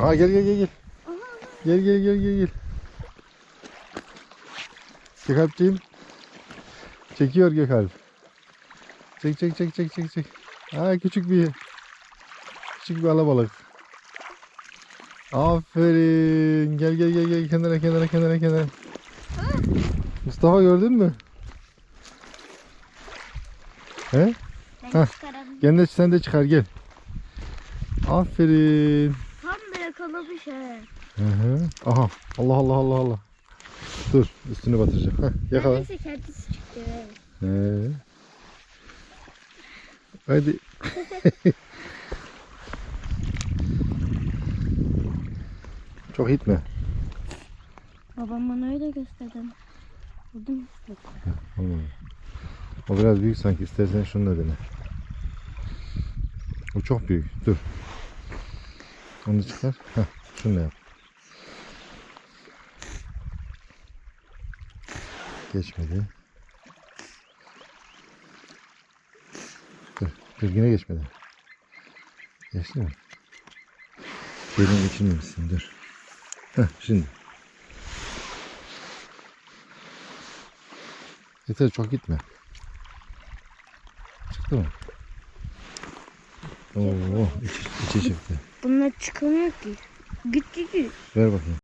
Aa gel gel gel gel. Gel gel gel gel gel. Gökalpciğim. Çekiyor Gökalp. Çek çek çek çek çek çek. Aa küçük bir küçük bir alabalık. Aferin. Gel gel gel gel kenara kenara kenara kenara. Mustafa gördün mü? He? Ben Heh. Gel de sen de çıkar gel. Aferin. Yakalamış he. Hı hı. Aha. Allah Allah Allah Allah. Dur üstünü batıracak. Heh, yakala. Neredeyse kendisi çıktı. he. Hadi. Çok itme. Babam bana öyle gösterdi. Oldu mu? Olmadı. O biraz büyük sanki. İstersen şunu da dene. O çok büyük. Dur. Onu çıkar. Şunu yap. Geçmedi. Dur. Dur yine geçmedi. Geçti mi? Şeyden geçirmemişsin. Dur. Heh, şimdi. Yeter çok gitme. Çıktı mı? Oo, içi, içi çıktı. Bunlar çıkamıyor ki. Gitti ki. Ver bakayım.